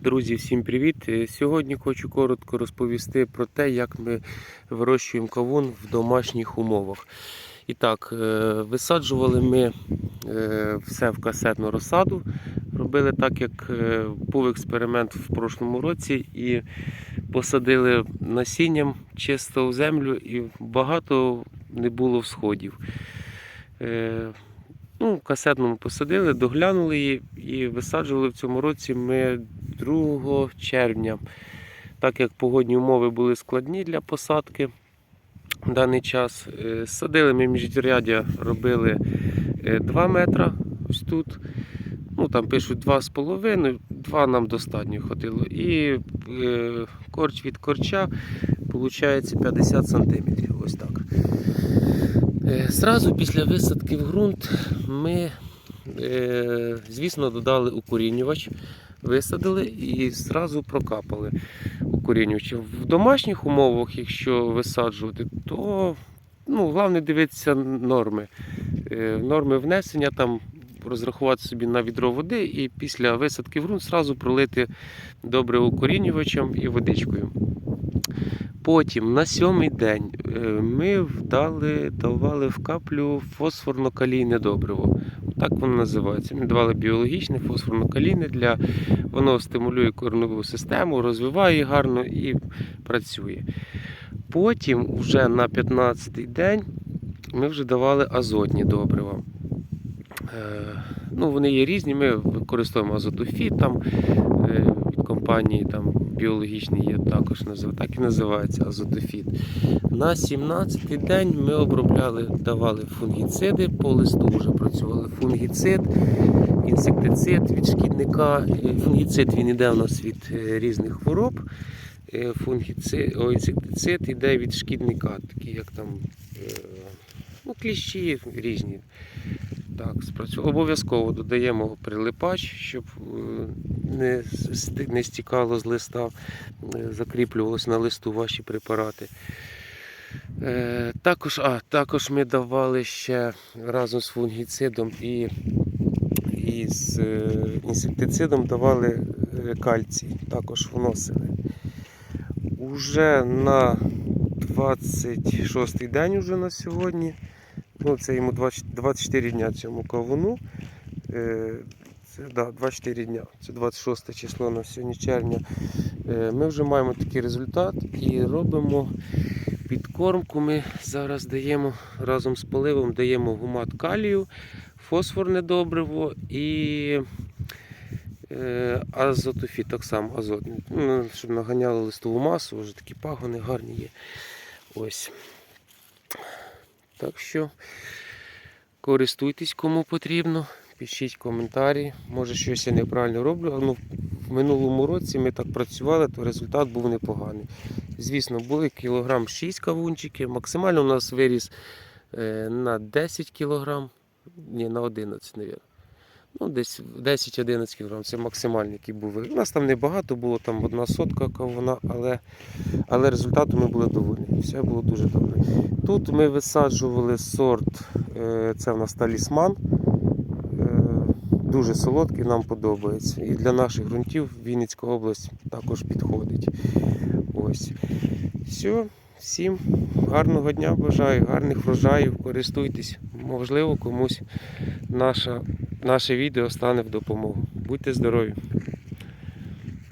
Друзі, всім привіт! Е, Сьогодні хочу коротко розповісти про те, як ми вирощуємо кавун в домашніх умовах. І так, е, висаджували ми е, все в касетну розсаду. Робили так, як був експеримент в прошлому році, і посадили насінням чисто в землю, і багато не було всходів. Ну, касетному посадили, доглянули її і висаджували в цьому році ми 2 червня. Так як погодні умови були складні для посадки в даний час. е, Садили ми міжряддя, робили 2 метра ось тут. Ну, там пишуть 2,5, 2 нам достатньо хватило. І е, корч від корча виходить 50 см. Ось так. Е, Зразу після висадки в ґрунт ми, е, звісно, додали укорінювач, висадили і зразу прокапали укорінювач. В домашніх умовах, якщо висаджувати, то ну, головне дивитися норми. Е, Норми внесення там розрахувати собі на відро води і після висадки в ґрунт зразу пролити добре укорінювачем і водичкою. Потім на сьомий день е, ми вдали, давали в каплю фосфорно-калійне добриво. Так воно називається. Ми давали біологічне фосфорно-калійне для воно стимулює корневу систему, розвиває її гарно і працює. Потім, вже на 15-й день, ми вже давали азотні добрива. Е, Ну, вони є різні, ми використовуємо азотофіт там е, компанії там, біологічний є також так і називається азотофіт. На 17-й день ми обробляли, давали фунгіциди, по листу вже працювали фунгіцид, інсектицид від шкідника. Е, Фунгіцид він іде у нас від е, різних хвороб. Е, Фунгіцид, о, інсектицид іде від шкідника, такі як там ну, кліщі різні. Так, спрацював. Обов'язково додаємо прилипач, щоб е, не, не стікало з листа, е, закріплювалось на листу ваші препарати. Е, Також, а, також ми давали ще разом з фунгіцидом і, і з е, інсектицидом давали кальцій, також вносили. Уже на 26-й день уже на сьогодні. Ну, це йому 24 дня цьому кавуну. Е, Це, да, 24 дня. Це 26 число на сьогодні червня. Е, Ми вже маємо такий результат і робимо підкормку. Ми зараз даємо разом з поливом даємо гумат калію, фосфорне добриво і е, азотофіт, так само азот. Ну, щоб наганяли листову масу, вже такі пагони гарні є. Ось. Так що користуйтесь кому потрібно, пишіть коментарі. Може щось я неправильно роблю. Ну, в минулому році ми так працювали, то результат був непоганий. Звісно, були кілограм 6 кавунчиків. Максимально у нас виріс е, на 10 кілограм, ні, на 11, мабуть. Ну, десь 10-11 кг, це максимальний, який був. У нас там небагато було, там одна сотка кавуна, але, але результату ми були довольні. Все було дуже добре. Тут ми висаджували сорт, е, це в нас талісман. Е, Дуже солодкий, нам подобається. І для наших ґрунтів Вінницька область також підходить. Ось. Все, всім гарного дня бажаю, гарних врожаїв, користуйтесь. Можливо, комусь наша, наше відео стане в допомогу. Будьте здорові!